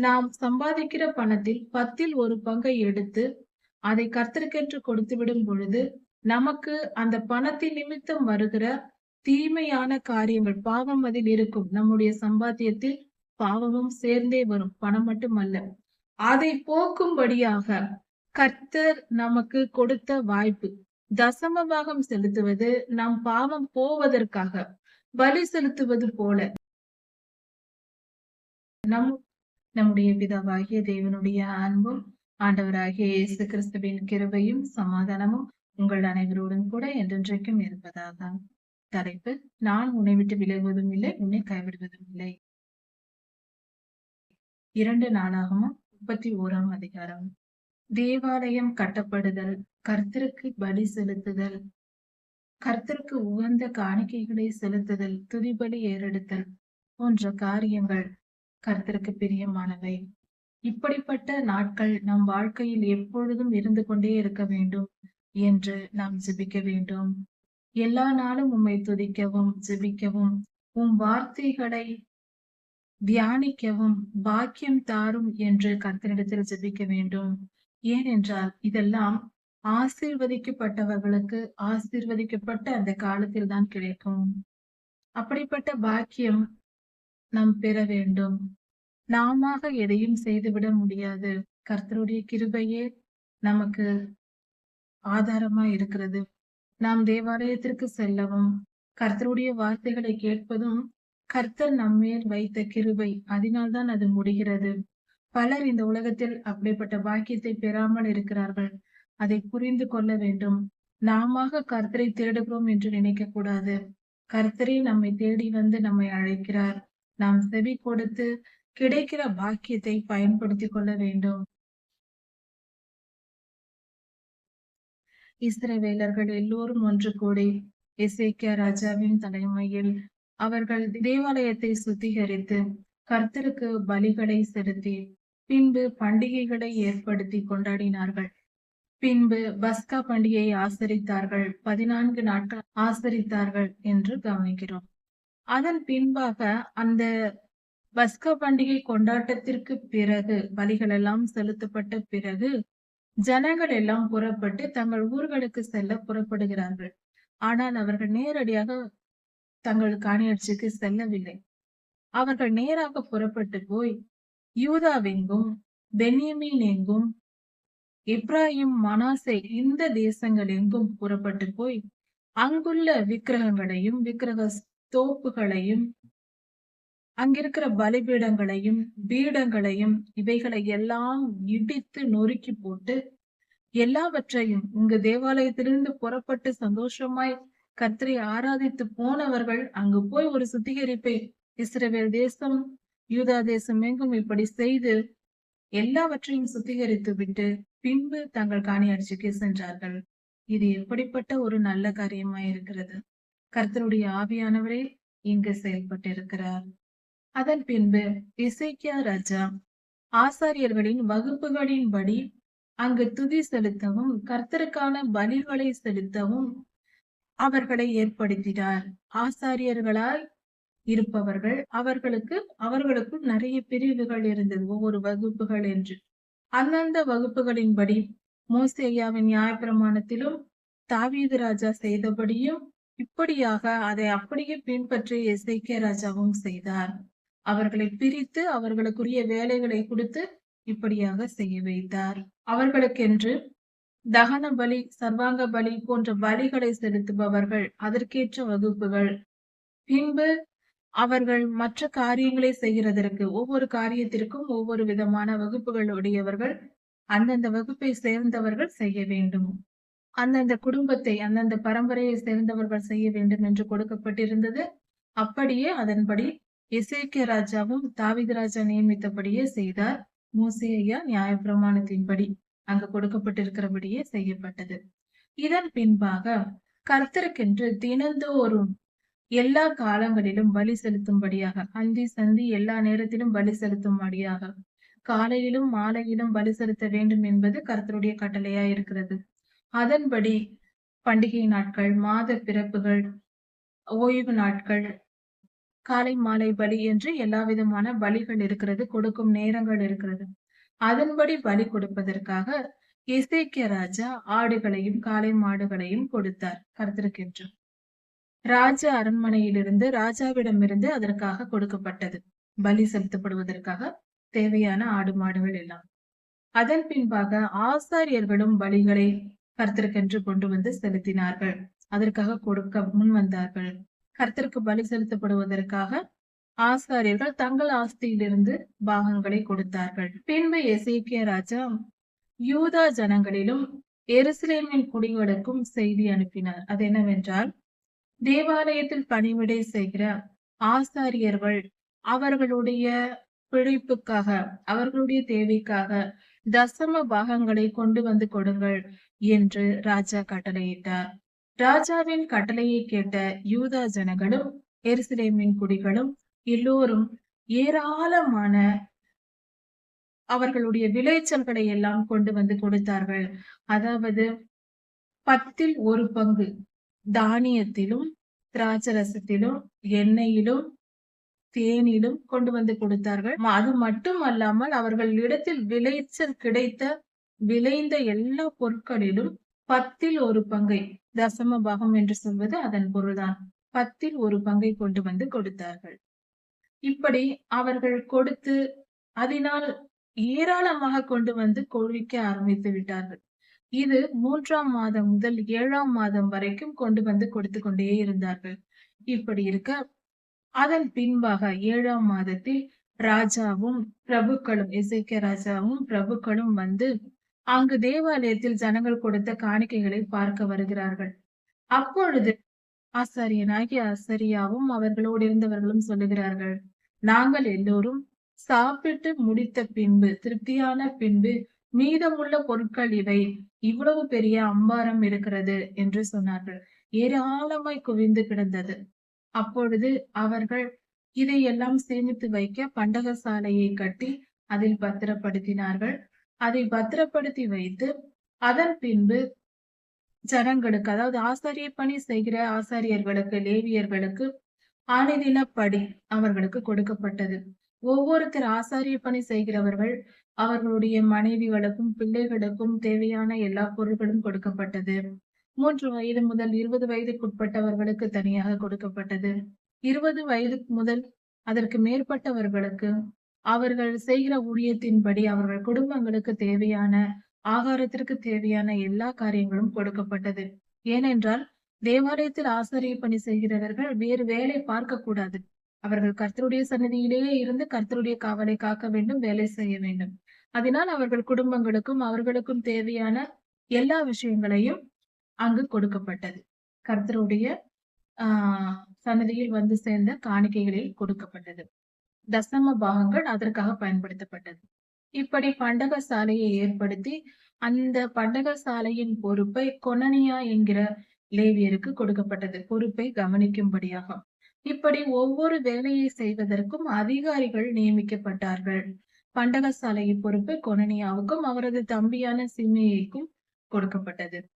நாம் சம்பாதிக்கிற பணத்தில் பத்தில் ஒரு பங்கை எடுத்து அதை கர்த்தருக்கென்று கொடுத்து விடும் பொழுது நமக்கு அந்த பணத்தின் நிமித்தம் வருகிற தீமையான காரியங்கள் பாவம் அதில் இருக்கும். நம்முடைய சம்பாத்தியத்தில் பாவமும் சேர்ந்தே வரும். பணம் மட்டுமல்ல. அதை போக்கும்படியாக கர்த்தர் நமக்கு கொடுத்த வாய்ப்பு. தசம பாகம் செலுத்துவது நம் பாவம் போவதற்காக பலி செலுத்துவது போல. நம் நம்முடைய பிதாவாகிய தேவனுடைய அன்பும் ஆண்டவராகிய இயேசு கிறிஸ்துவின் கிருபையும் சமாதானமும் உங்கள் அனைவரோடும் கூட என்றென்றைக்கும் இருப்பதாக. தலைப்பு நான் உன்னை விட்டு விலகுவதும் இல்லை உன்னை கைவிடுவதும் இல்லை. இரண்டு நாளாகவும் முப்பத்தி ஓராம் அதிகாரம். தேவாலயம் கட்டப்படுதல் கர்த்தருக்கு பலி செலுத்துதல். கர்த்தருக்கு உகந்த காணிக்கைகளை செலுத்துதல் துதிபலி ஏறெடுத்தல் போன்ற காரியங்கள் கருத்திற்கு பிரியமானவை இப்படிப்பட்ட நாட்கள் நம் வாழ்க்கையில் எப்பொழுதும் இருந்து கொண்டே இருக்க வேண்டும் என்று நாம் ஜெபிக்க வேண்டும். எல்லா நாளும் உம்மை துதிக்கவும் ஜெபிக்கவும். உம் வார்த்தைகளை தியானிக்கவும் பாக்கியம் தாரும் என்று கர்த்தனிடத்தில் ஜெபிக்க வேண்டும். ஏனென்றால் இதெல்லாம் ஆசீர்வதிக்கப்பட்டவர்களுக்கு ஆசீர்வதிக்கப்பட்ட அந்த காலத்தில் தான் கிடைக்கும். அப்படிப்பட்ட பாக்கியம் நாம் பெற வேண்டும். நாம எதையும் செய்துவிட முடியாது. கர்த்தருடைய கிருபையே நமக்கு ஆதாரமா இருக்கிறது. நாம் தேவாலயத்திற்கு செல்லவும் கர்த்தருடைய வார்த்தைகளை கேட்பதும் கர்த்தர் நம்மேல் வைத்த கிருபை அதனால்தான் அது முடிகிறது. பலர் இந்த உலகத்தில் அப்படிப்பட்ட பாக்கியத்தை பெறாமல் இருக்கிறார்கள். அதை புரிந்து கொள்ள வேண்டும். நாம கர்த்தரை தேடுகிறோம் என்று நினைக்க கூடாது கர்த்தரே நம்மை தேடி வந்து நம்மை அழைக்கிறார். நாம் செவி கொடுத்து கிடைக்கிற பாக்கியத்தை பயன்படுத்தி கொள்ள வேண்டும். இஸ்ரவேலர்கள் எல்லோரும் ஒன்று கூடி இசைக்கிய ராஜாவின் தலைமையில் அவர்கள் தேவாலயத்தை சுத்திகரித்து கர்த்தருக்கு பலிகளை செலுத்தி பின்பு பண்டிகைகளை ஏற்படுத்தி கொண்டாடினார்கள். பின்பு பஸ்கா பண்டிகையை ஆசரித்தார்கள். பதினான்கு நாட்கள் ஆசரித்தார்கள் என்று கவனிக்கிறோம். அதன் பின்பாக அந்த பஸ்கா பண்டிகை கொண்டாட்டத்திற்கு பிறகு பலிகள் எல்லாம் செலுத்தப்பட்ட பிறகு ஜனங்கள் எல்லாம் புறப்பட்டு தங்கள் ஊர்களுக்கு செல்ல புறப்படுகிறார்கள். ஆனால் அவர்கள் நேரடியாக தங்கள் காணியாட்சிக்கு செல்லவில்லை. அவர்கள் நேராக புறப்பட்டு போய் யூதாவெங்கும் பென்யமீன் எங்கும் இப்ராஹிம் மனாசே இந்த தேசங்கள் எங்கும் புறப்பட்டு போய் அங்குள்ள விக்கிரகங்களையும் விக்கிரக தோப்புகளையும் அங்கிருக்கிற பலிபீடங்களையும் பீடங்களையும் இவைகளை எல்லாம் இடித்து நொறுக்கி போட்டு எல்லாவற்றையும் உங்க தேவாலயத்திலிருந்து புறப்பட்டு சந்தோஷமாய் கத்திரை ஆராதித்து போனவர்கள் அங்கு போய் ஒரு சுத்திகரிப்பை இஸ்ரவேல் தேசம் யூதா தேசம் எங்கும் இப்படி செய்து எல்லாவற்றையும் சுத்திகரித்து விட்டு பின்பு தங்கள் காணியாட்சிக்கு சென்றார்கள். இது எப்படிப்பட்ட ஒரு நல்ல காரியமாய் இருக்கிறது. கர்த்தருடைய ஆவியானவரே இங்கு செயல்பட்டிருக்கிறார். அதன் பின்பு இசைக்கியா ராஜா ஆசாரியர்களின் வகுப்புகளின்படி அங்கு துதி செலுத்தவும் கர்த்தருக்கான பலிகளை செலுத்தவும் அவர்களை ஏற்படுத்தினார். ஆசாரியர்களால் இருப்பவர்கள் அவர்களுக்கு அவர்களுக்கும் நிறைய பிரிவுகள் இருந்தது ஒவ்வொரு வகுப்புகள் என்று. அந்தந்த வகுப்புகளின்படி மோசேயாவின் நியாயப்பிரமாணத்திலும் தாவீது ராஜா செய்தபடியும் இப்படியாக அதை அப்படியே பின்பற்றி இசைக்கிய ராஜாவும் செய்தார். அவர்களை பிரித்து அவர்களுக்குரிய வேலைகளை கொடுத்து இப்படியாக செய்ய வைத்தார். அவர்களுக்கென்று தகன பலி சர்வாங்க பலி போன்ற பலிகளை செலுத்துபவர்கள் அதற்கேற்ற வகுப்புகள். பின்பு அவர்கள் மற்ற காரியங்களை செய்கிறதற்கு ஒவ்வொரு காரியத்திற்கும் ஒவ்வொரு விதமான வகுப்புகள் உடையவர்கள் அந்தந்த வகுப்பை சேர்ந்தவர்கள் செய்ய வேண்டும். அந்தந்த குடும்பத்தை அந்தந்த பரம்பரையை சேர்ந்தவர்கள் செய்ய வேண்டும் என்று கொடுக்கப்பட்டிருந்தது. அப்படியே அதன்படி இசைக்கிய ராஜாவும் தாவித ராஜா நியமித்தபடியே செய்தார். மூசையா நியாயப்பிரமாணத்தின்படி அங்கு கொடுக்கப்பட்டிருக்கிறபடியே செய்யப்பட்டது. இதன் பின்பாக கர்த்தருக்கென்று தினந்தோறும் எல்லா காலங்களிலும் பலி செலுத்தும்படியாக அந்தி சந்தி எல்லா நேரத்திலும் பலி செலுத்தும்படியாக காலையிலும் மாலையிலும் பலி செலுத்த வேண்டும் என்பது கர்த்தருடைய கட்டளையா இருக்கிறது. அதன்படி பண்டிகை நாட்கள் மாத பிறப்புகள் ஓய்வு நாட்கள் காலை மாலை பலி என்று எல்லா விதமான பலிகள் இருக்கிறது கொடுக்கும் நேரங்கள் இருக்கிறது. அதன்படி பலி கொடுப்பதற்காக இசைக்கிய ராஜா ஆடுகளையும் காளை மாடுகளையும் கொடுத்தார் கருத்திருக்கின்ற. ராஜ அரண்மனையிலிருந்து ராஜாவிடமிருந்து அதற்காக கொடுக்கப்பட்டது. பலி செலுத்தப்படுவதற்காக தேவையான ஆடு மாடுகள் எல்லாம். அதன் பின்பாக ஆசாரியர்களும் பலிகளை கர்த்தருக்கென்று கொண்டு வந்து செலுத்தினார்கள். அதற்காக கொடுக்க முன் வந்தார்கள் கர்த்தருக்கு பலி செலுத்தப்படுவதற்காக ஆசாரியர்கள் தங்கள் ஆஸ்தியிலிருந்து பாகங்களை கொடுத்தார்கள். பின்பு எசேக்கிய ராஜா யூதா ஜனங்களிலும் எருசலேமின் குடிகளுக்கும் செய்தி அனுப்பினார். அது என்னவென்றால் தேவாலயத்தில் பணிவிடை செய்கிற ஆசாரியர்கள் அவர்களுடைய பிழைப்புக்காக அவர்களுடைய தேவைக்காக தசம பாகங்களை கொண்டு வந்து கொடுங்கள் என்று ராஜா கட்டளையிட்டார். ராஜாவின் கட்டளையை கேட்ட யூதா ஜனங்களும் எருசலேமின் குடிகளும் எல்லோரும் ஏராளமான அவர்களுடைய விளைச்சல்களை எல்லாம் கொண்டு வந்து கொடுத்தார்கள். அதாவது பத்தில் ஒரு பங்கு தானியத்திலும் திராட்சரசத்திலும் எண்ணெயிலும் தேனிலும் கொண்டு வந்து கொடுத்தார்கள். அது மட்டும் அல்லாமல் அவர்கள் இடத்தில் விளைச்சல் கிடைத்த விளைந்த எல்லா பொருட்களிலும் பத்தில் ஒரு பங்கை தசம பாகம் என்று சொல்வது அதன் பொருள்தான். பத்தில் ஒரு பங்கை கொண்டு வந்து கொடுத்தார்கள். இப்படி அவர்கள் கொடுத்து அதனால் ஏராளமாக கொண்டு வந்து கொழிக்க ஆரம்பித்து விட்டார்கள். இது மூன்றாம் மாதம் முதல் ஏழாம் மாதம் வரைக்கும் கொண்டு வந்து கொடுத்து கொண்டே இருந்தார்கள். இப்படி இருக்க அதன் பின்பாக ஏழாம் மாதத்தில் ராஜாவும் பிரபுக்களும் இசைக்க ராஜாவும் பிரபுக்களும் வந்து அங்கு தேவாலயத்தில் ஜனங்கள் கொடுத்த காணிக்கைகளை பார்க்க வருகிறார்கள். அப்பொழுது ஆசாரியனாகிய ஆசரியாவும் அவர்களோடு இருந்தவர்களும் சொல்லுகிறார்கள் நாங்கள் எல்லோரும் சாப்பிட்டு முடித்த பின்பு திருப்தியான பின்பு மீதமுள்ள பொருட்கள் இவை. இவ்வளவு பெரிய அம்பாரம் இருக்கிறது என்று சொன்னார்கள். ஏராளமாய் குவிந்து கிடந்தது. அப்பொழுது அவர்கள் இதையெல்லாம் சேமித்து வைக்க பண்டகசாலையை கட்டி அதில் பத்திரப்படுத்தினார்கள். அதை பத்திரப்படுத்தி வைத்து அதன் பின்பு ஜனங்களுக்கு அதாவது ஆசாரிய பணி செய்கிற ஆசாரியர்களுக்கு லேவியர்களுக்கு ஆணிதினப்படி அவர்களுக்கு கொடுக்கப்பட்டது. ஒவ்வொருத்தர் ஆசாரிய பணி செய்கிறவர்கள் அவர்களுடைய மனைவிகளுக்கும் பிள்ளைகளுக்கும் தேவையான எல்லா பொருட்களும் கொடுக்கப்பட்டது. மூன்று வயது முதல் இருபது வயதுக்குட்பட்டவர்களுக்கு தனியாக கொடுக்கப்பட்டது. இருபது வயது முதல் அதற்கு மேற்பட்டவர்களுக்கு அவர்கள் செய்கிற ஊழியத்தின்படி அவர்கள் குடும்பங்களுக்கு தேவையான ஆகாரத்திற்கு தேவையான எல்லா காரியங்களும் கொடுக்கப்பட்டது. ஏனென்றால் தேவாலயத்தில் ஆசிரிய பணி செய்கிறவர்கள் வேறு வேலை பார்க்க கூடாது. அவர்கள் கர்த்தருடைய சன்னதியிலேயே இருந்து கர்த்தருடைய காவலை காக்க வேண்டும் வேலை செய்ய வேண்டும். அதனால் அவர்கள் குடும்பங்களுக்கும் அவர்களுக்கும் தேவையான எல்லா விஷயங்களையும் அங்கு கொடுக்கப்பட்டது. கர்த்தருடைய ஆஹ் சன்னதியில் வந்து சேர்ந்த காணிக்கைகளில் கொடுக்கப்பட்டது. தசம பாகங்கள் அதற்காக பயன்படுத்தப்பட்டது. இப்படி பண்டக சாலையை ஏற்படுத்தி அந்த பண்டக சாலையின் பொறுப்பை கொனனியா என்கிற லேவியருக்கு கொடுக்கப்பட்டது. பொறுப்பை கவனிக்கும்படியாக. இப்படி ஒவ்வொரு வேலையை செய்வதற்கும் அதிகாரிகள் நியமிக்கப்பட்டார்கள். பண்டக பொறுப்பு கொனனியாவுக்கும் அவரது தம்பியான சிம்மையைக்கும் கொடுக்கப்பட்டது.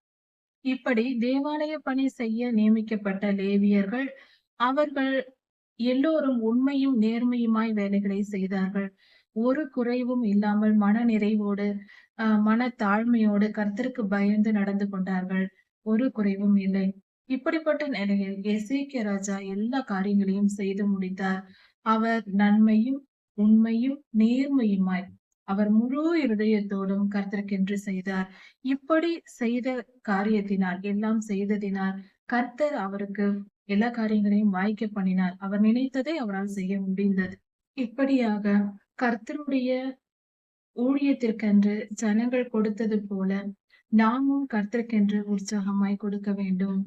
இப்படி தேவாலய பணி செய்ய நியமிக்கப்பட்ட லேவியர்கள் அவர்கள் எல்லோரும் உண்மையும் நேர்மையுமாய் வேலைகளை செய்தார்கள். ஒரு குறைவும் இல்லாமல் மன நிறைவோடு ஆஹ் மன தாழ்மையோடு கர்த்தருக்கு பயந்து நடந்து கொண்டார்கள். ஒரு குறைவும் இல்லை. இப்படிப்பட்ட நிலையில் எசேக்கிய ராஜா எல்லா காரியங்களையும் செய்து முடித்தார். அவர் நன்மையும் உண்மையும் நேர்மையுமாய் அவர் முழு இருதயத்தோடும் கர்த்தருக்கென்று செய்தார். இப்படி செய்த காரியத்தினால் எல்லாம் செய்ததினால் கர்த்தர் அவருக்கு எல்லா காரியங்களையும் வாய்க்க பண்ணினார். அவர் நினைத்ததை அவரால் செய்ய முடிந்தது. இப்படியாக கர்த்தருடைய ஊழியத்திற்கென்று ஜனங்கள் கொடுத்தது போல நாமும் கர்த்தருக்கென்று உற்சாகமாய் கொடுக்க வேண்டும்.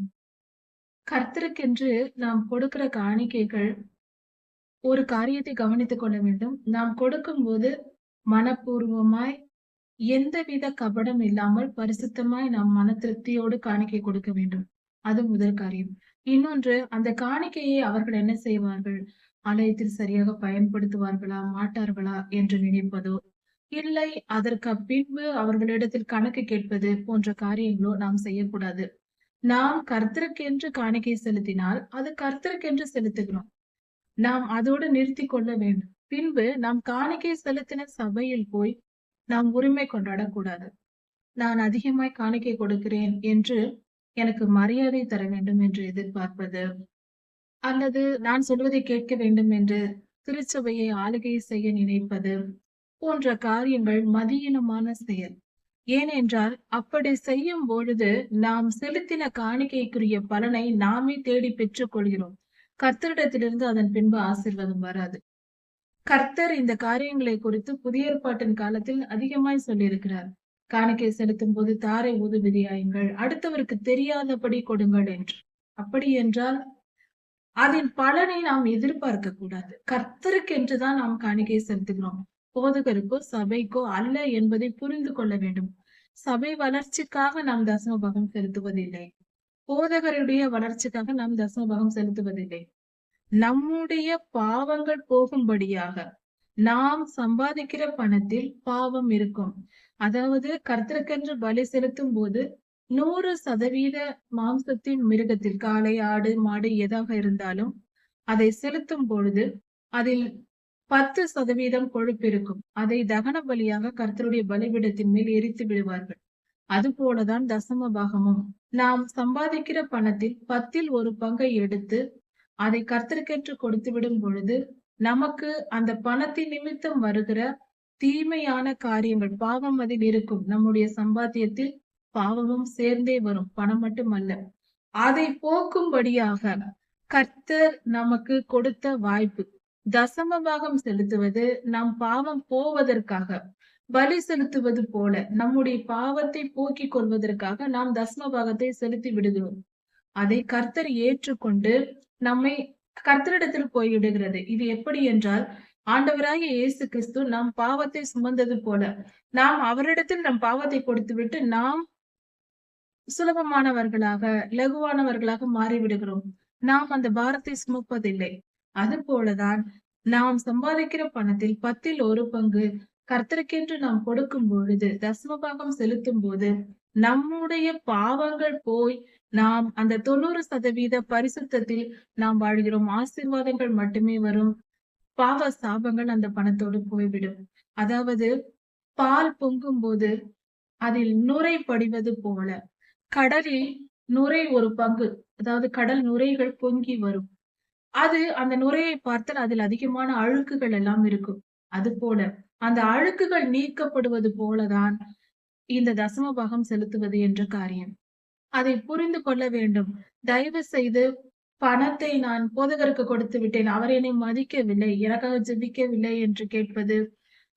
கர்த்தருக்கென்று நாம் கொடுக்கிற காணிக்கைகள் ஒரு காரியத்தை கவனித்துக் கொள்ள வேண்டும். நாம் கொடுக்கும் போது மனப்பூர்வமாய் எந்தவித கபடம் இல்லாமல் பரிசுத்தமாய் நாம் மன திருப்தியோடு காணிக்கை கொடுக்க வேண்டும். அது முதல் காரியம். இன்னொன்று அந்த காணிக்கையை அவர்கள் என்ன செய்வார்கள்? ஆலயத்தில் சரியாக பயன்படுத்துவார்களா மாட்டார்களா என்று நினைப்பதோ? இல்லை அதற்கு பின்பு அவர்களிடத்தில் கணக்கு கேட்பது போன்ற காரியங்களோ நாம் செய்யக்கூடாது. நாம் கர்த்தருக்கென்று காணிக்கை செலுத்தினால் அது கர்த்தருக்கென்று செலுத்துகிறோம். நாம் அதோடு நிறுத்திக் கொள்ள வேண்டும். பின்பு நாம் காணிக்கை செலுத்தின சபையில் போய் நாம் உரிமை கொண்டாடக்கூடாது. நான் அதிகமாய் காணிக்கை கொடுக்கிறேன் என்று எனக்கு மரியாதை தர வேண்டும் என்று எதிர்பார்ப்பது அல்லது நான் சொல்வதை கேட்க வேண்டும் என்று திருச்சபையை ஆளுகை செய்ய நினைப்பது போன்ற காரியங்கள் மதியீனமான செயல். ஏனென்றால் அப்படி செய்யும் பொழுது நாம் செலுத்தின காணிக்கைக்குரிய பலனை நாமே தேடி பெற்றுக் கொள்கிறோம். கர்த்தரிடத்திலிருந்து அதன் பின்பு ஆசிர்வாதம் வராது. கர்த்தர் இந்த காரியங்களை குறித்து புதிய ஏற்பாட்டின் காலத்தில் அதிகமாய் சொல்லியிருக்கிறார். காணிக்கை செலுத்தும் போது தாரை ஊதுவிதியாயுங்கள் அடுத்தவருக்கு தெரியாதபடி கொடுங்கள் என்று. அப்படி என்றால் அதன் பலனை நாம் எதிர்பார்க்க கூடாது. கர்த்தருக்கு என்றுதான் நாம் காணிக்கை செலுத்துகிறோம். போதகருக்கோ சபைக்கோ அல்ல என்பதை புரிந்து கொள்ள வேண்டும். சபை வளர்ச்சிக்காக நாம் தசமபாகம் செலுத்துவதில்லை. போதகருடைய வளர்ச்சிக்காக நாம் தசமபாகம் செலுத்துவதில்லை. நம்முடைய பாவங்கள் போகும்படியாக நாம் சம்பாதிக்கிற பணத்தில் பாவம் இருக்கும். அதாவது கர்த்தருக்கென்று பலி செலுத்தும் போது நூறு சதவீத மாம்சத்தின் மிருகத்தில் காளை ஆடு மாடு எதாக இருந்தாலும் அதை செலுத்தும் பொழுது அதில் பத்து சதவீதம் கொழுப்பு இருக்கும். அதை தகன பலியாக கர்த்தருடைய பலிபிடத்தின் மேல் எரித்து விடுவார்கள். அது போலதான் தசம பாகமும். நாம் சம்பாதிக்கிற பணத்தில் பத்தில் ஒரு பங்கை எடுத்து அதை கர்த்தருக்கென்று கொடுத்து விடும் பொழுது நமக்கு அந்த பணத்தின் நிமித்தம் வருகிற தீமையான காரியங்கள் பாவம் அதில் இருக்கும். நம்முடைய சம்பாத்தியத்தில் பாவமும் சேர்ந்தே வரும். பணம் மட்டுமல்ல. அதை போக்கும்படியாக கர்த்தர் நமக்கு கொடுத்த வாய்ப்பு. தசம பாகம் செலுத்துவது நம் பாவம் போவதற்காக பலி செலுத்துவது போல நம்முடைய பாவத்தை போக்கிக் கொள்வதற்காக நாம் தசம பாகத்தை செலுத்தி விடுகிறோம். அதை கர்த்தர் ஏற்றுக்கொண்டு நம்மை கர்த்தரிடத்தில் போய்விடுகிறது இது எப்படி என்றால் ஆண்டவராக இயேசு கிறிஸ்து நாம் பாவத்தை சுமந்தது போல நாம் அவரிடத்தில் நம் பாவத்தை கொடுத்துவிட்டு நாம் சுலபமானவர்களாக லகுவானவர்களாக மாறிவிடுகிறோம். நாம் அந்த பாரத்தை சுமப்பதில்லை. அது போலதான் நாம் சம்பாதிக்கிற பணத்தில் பத்தில் ஒரு பங்கு கர்த்தருக்கென்று நாம் கொடுக்கும் பொழுது தசமபாகம் செலுத்தும் போது நம்முடைய பாவங்கள் போய் நாம் அந்த தொண்ணூறு சதவீத பரிசுத்தத்தில் நாம் வாழ்கிறோம். ஆசீர்வாதங்கள் மட்டுமே வரும். பாவ சாபங்கள் அந்த பணத்தோடு போய்விடும். அதாவது பால் பொங்கும் போது அதில் நுரை படிவது போல. கடலில் நுரை ஒரு பங்கு அதாவது கடல் நுரைகள் பொங்கி வரும். அது அந்த நுரையை பார்த்தால் அதில் அதிகமான அழுக்குகள் எல்லாம் இருக்கும். அது போல அந்த அழுக்குகள் நீக்கப்படுவது போலதான் இந்த தசம பாகம் செலுத்துவது என்ற காரியம். அதை புரிந்து கொள்ள வேண்டும். தயவு செய்து பணத்தை நான் போதகருக்கு கொடுத்து விட்டேன். அவர் என்னை மதிக்கவில்லை. எனக்காக ஜெபிக்கவில்லை என்று கேட்பது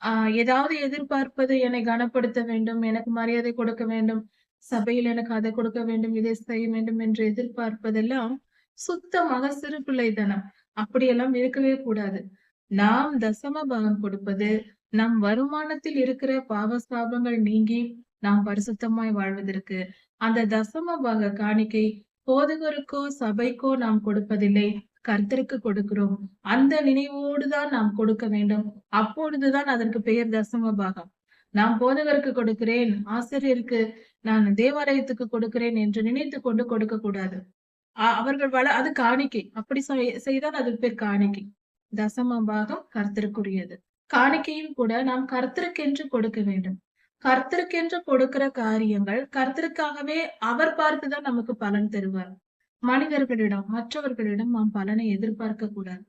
ஆஹ் ஏதாவது எதிர்பார்ப்பது என்னை கனப்படுத்த வேண்டும். எனக்கு மரியாதை கொடுக்க வேண்டும். சபையில் எனக்கு அதை கொடுக்க வேண்டும். இதை செய்ய வேண்டும் என்று எதிர்பார்ப்பதெல்லாம் சுத்தமாக சிறு பிள்ளைத்தனம். அப்படியெல்லாம் இருக்கவே கூடாது. நாம் தசம பாகம் கொடுப்பது நம் வருமானத்தில் இருக்கிற பாவ சாபங்கள் நீங்கி நாம் பரிசுத்தமாய் வாழ்வதற்கு அந்த தசம பாக காணிக்கை போதகருக்கோ சபைக்கோ நாம் கொடுப்பதில்லை. கர்த்தருக்கு கொடுக்கிறோம். அந்த நினைவோடுதான் நாம் கொடுக்க வேண்டும். அப்பொழுதுதான் அதற்கு பெயர் தசம பாகம் நான் போதகருக்கு கொடுக்கிறேன். ஆசிரியருக்கு நான் தேவாலயத்துக்கு கொடுக்கிறேன் என்று நினைத்து கொண்டு கொடுக்க கூடாது அவர்கள் வள அது காணிக்கை. அப்படி செய்தால் அது பேர் காணிக்கை. தசம பாகம் கர்த்தருக்குரியது. காணிக்கையும் கூட நாம் கர்த்தருக்கென்று கொடுக்க வேண்டும். கர்த்தருக்கென்று கொடுக்கிற காரியங்கள் கர்த்தருக்காகவே அவர் பார்த்துதான் நமக்கு பலன் தருவார். மனிதர்களிடம் மற்றவர்களிடம் நாம் பலனை எதிர்பார்க்க கூடாது.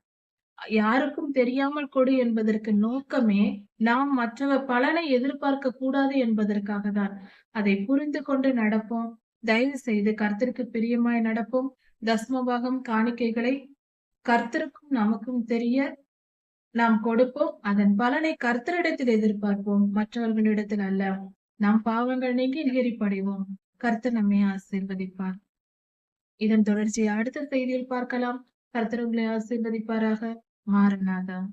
யாருக்கும் தெரியாமல் கொடு என்பதற்கு நோக்கமே நாம் மற்றவ பலனை எதிர்பார்க்க கூடாது என்பதற்காக தான் அதை புரிந்து கொண்டு நடப்போம். தயவு செய்து கர்த்தருக்கு பிரியமாய் நடப்போம். தஸ்மபாகம் காணிக்கைகளை கர்த்தருக்கும் நமக்கும் தெரிய நாம் கொடுப்போம் அதன் பலனை கர்த்தரிடத்தில் எதிர்பார்ப்போம் மற்றவர்களிடத்தில் அல்ல. நாம் பாவங்கள் நீங்கி நிகரிப்படைவோம் கர்த்தர் நம்மை ஆசீர்வதிப்பார். இதன் தொடர்ச்சியை அடுத்த செய்தியில் பார்க்கலாம். கர்த்தர் உங்களை ஆசீர்வதிப்பாராக. மாறனாதான்